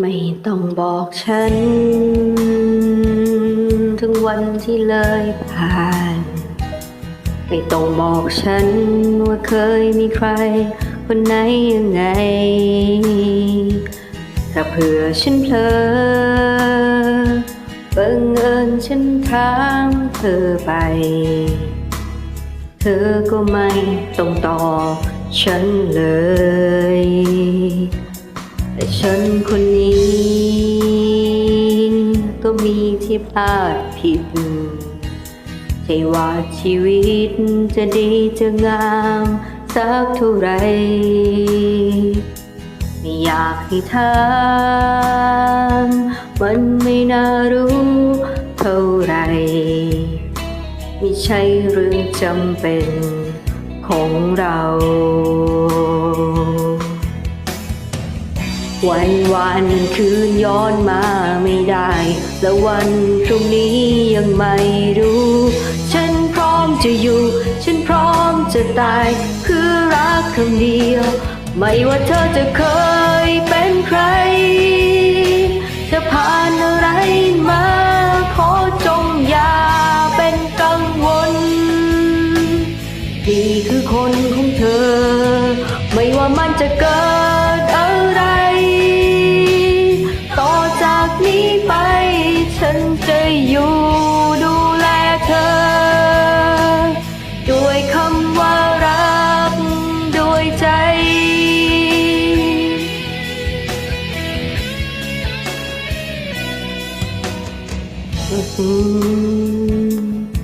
ไม่ต้องบอกฉัน ถึงวันที่เลยผ่าน ไม่ต้องบอกฉัน ว่าเคยมีใคร คนไหนยังไง ถ้าเผื่อฉันเพลอบังเอิญฉันถามเธอไป เธอก็ไม่ต้องตอบฉันเลย มีที่พลาดผิด ใช่ว่าชีวิตจะดีจะงามสักเท่าไร ไม่อยากให้ถามมันไม่น่ารู้เท่าไร ไม่ใช่เรื่องจำเป็นของเรา วันวันคืนย้อนมาไม่ได้ และวันพรุ่งนี้ยังไม่รู้ ฉันพร้อมจะอยู่ ฉันพร้อมจะตายเพื่อรักคำเดียว ไม่ว่าเธอจะเคยเป็นใคร จะผ่านอะไรมาขอจงอย่าเป็นกังวลนี่คือคนของเธอ ไม่ว่ามันจะเกิด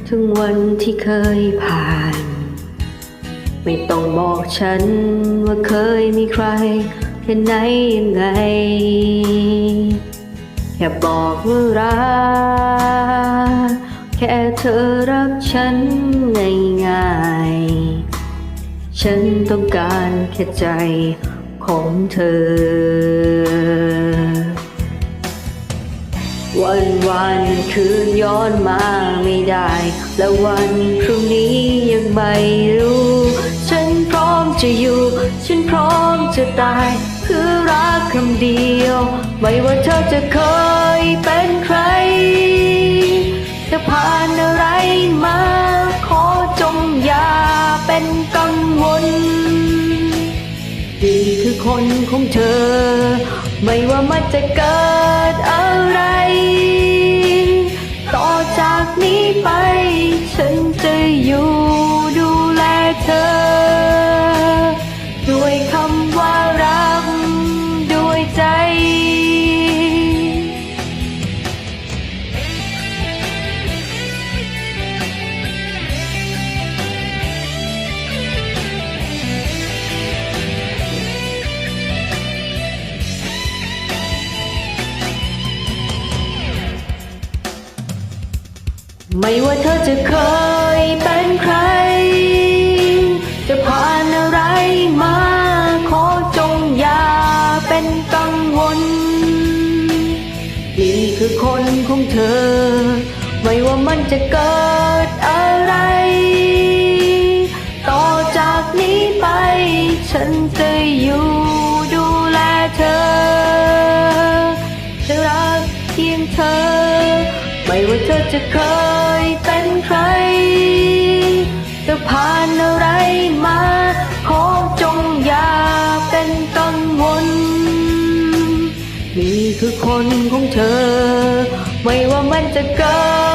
ถึงวันที่เคยผ่าน ไม่ต้องบอกฉันว่าเคยมีใครแค่ไหนยังไง แค่บอกว่ารัก แค่เธอรักฉันง่ายๆฉันต้องการแค่ใจของเธอ วันวันคืนย้อนมาไม่ได้ และวันพรุ่งนี้ยังไม่รู้ ฉันพร้อมจะอยู่ ฉันพร้อมจะตาย เพื่อรักคำเดียว ไม่ว่าเธอจะเคยเป็นใคร นของเธอ ไม่ว่ามันจะเกิดอะไร ต่อจากนี้ไป ฉันจะอยู่ ไม่ว่าเธอจะเคยเป็นใคร จะผ่านอะไรมา ขอจงอย่าเป็นกังวล นี่คือคนของเธอ ไม่ว่ามันจะเกิดอะไร ต่อจากนี้ไป ฉันจะอยู่ดูแลเธอจะรักเพียงเธอ ไม่ว่าเธอจะเคยเป็นใคร จะผ่านอะไรมา ขอจงอย่าเป็นกังวล นี่คือคนของเธอ ไม่ว่ามันจะเกิด